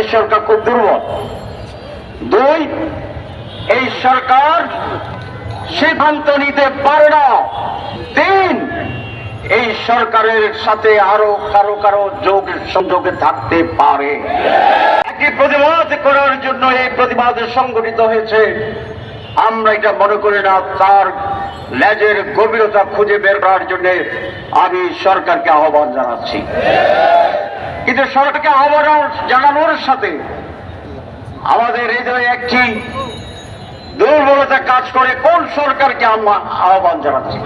এই সরকার খুব দুর্বল। দুই, এই সরকার সিদ্ধান্ত নিতে পারে না। তিন, এই সরকারের সাথে আরও কারও কারও যোগ সংযোগে থাকতে পারে। একই প্রতিবাদ করার জন্য এই প্রতিবাদ সংগঠিত হয়েছে। আমরা এটা মনে করি না, তার লেজের গভীরতা খুঁজে বের করার জন্য আমি সরকারকে আহ্বান জানাচ্ছি। কিন্তু সরকারকে আহ্বান জানানোর সাথে আমাদের হৃদয়ে একটি দুর্বলতা কাজ করে কোন সরকারকে আমরা আহ্বান জানাচ্ছি?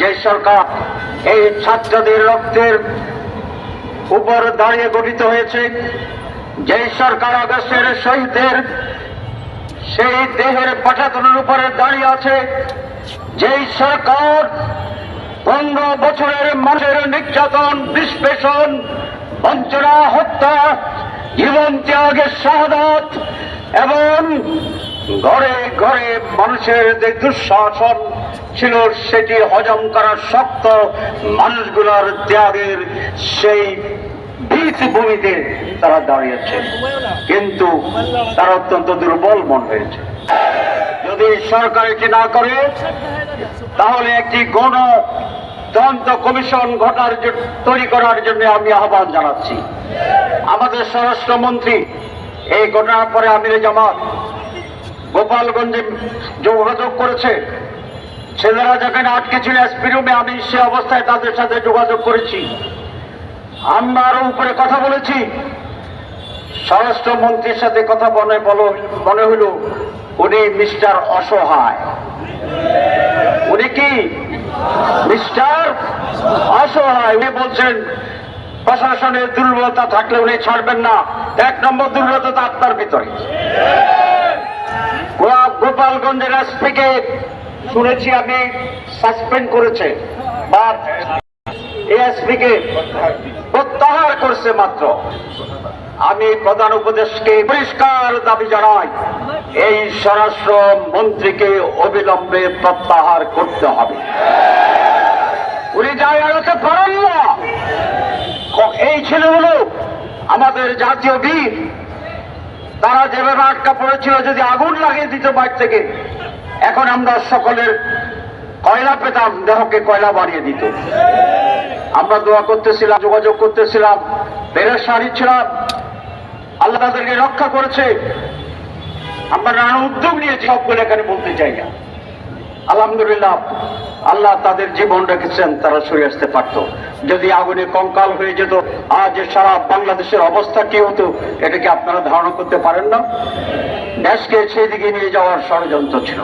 যে সরকার এই ছাত্রদের রক্তের উপর দাঁড়িয়ে গঠিত হয়েছে, যে সরকার আগস্টের শহীদদের সেই দেহের পাঠাতনের উপরে দাঁড়িয়ে আছে, যেই সরকার পনেরো বছরের মানুষের নির্যাতন বিস্পেষণ বঞ্চনা, হত্যা, জীবন ত্যাগের শাহাদাত এবং ঘরে ঘরে মানুষের যে দুঃশাসন ছিল, সেটি হজম করা শক্ত মানুষগুলোর ত্যাগের সেই ভূমিতে তারা দাঁড়িয়েছে। কিন্তু তারা অত্যন্ত দুর্বল মন হয়েছে। যদি সরকার এটি না করে, তাহলে একটি গণ তদন্ত কমিশন ঘটার তৈরি করার জন্য আমি আহ্বান জানাচ্ছি। আমাদের স্বরাষ্ট্রমন্ত্রী, এই ঘটনার পরে আমিরে জামাত গোপালগঞ্জে যোগাযোগ করেছে। ছেলেরা যেখানে আটকে ছিল এসপি রুমে আমি সে অবস্থায় তাদের সাথে যোগাযোগ করেছি। আমরা আরও উপরে কথা বলেছি। স্বরাষ্ট্রমন্ত্রীর সাথে কথা মনে বলো, মনে হইল উনি মিস্টার অসহায়। উনি কি মিস্টার অসহায়, উনি বলছেন, প্রশাসনের দুর্বলতা থাকলে উনি ছাড়বেন না। এক নম্বর দুর্বলতা তো আপনার ভিতরে। গোপালগঞ্জের এসপিকে শুনেছি আমি, সাসপেন্ড করেছে। বা এএসপিকে প্রত্যাহার করছে মাত্র। আমি প্রধান উপদেশকে পরিষ্কার দাবি জানাই, এই স্বরাষ্ট্র মন্ত্রীকে অবিলম্বে প্রত্যাহার করতে হবে। উনি যা এড়াতে পারেন না এই ছেলেগুলো আমাদের জাতীয় বীর। তারা যেভাবে আটকা পড়েছিল যদি আগুন লাগিয়ে দিত বাইর থেকে, এখন আমরা সকলের কয়লা পেতাম, দেহকে কয়লা বাড়িয়ে দিত। আমরা দোয়া করতেছিলাম, যোগাযোগ করতেছিলাম পেরেশানি ছিলাম। আল্লাহ তাদেরকে রক্ষা করেছে। আমরা নানা উদ্যোগ নিয়েছি, সবগুলো এখানে বলতে চাই না। আলহামদুলিল্লাহ আল্লাহ তাদের জীবন রেখেছেন, তারা সরে আসতে পারতো। যদি আগুনে কঙ্কাল হয়ে যেত, আজ সারা বাংলাদেশের অবস্থা কি হতো, এটা কি আপনারা ধারণা করতে পারেন না? দেশকে সেই দিকে নিয়ে যাওয়ার ষড়যন্ত্র ছিল।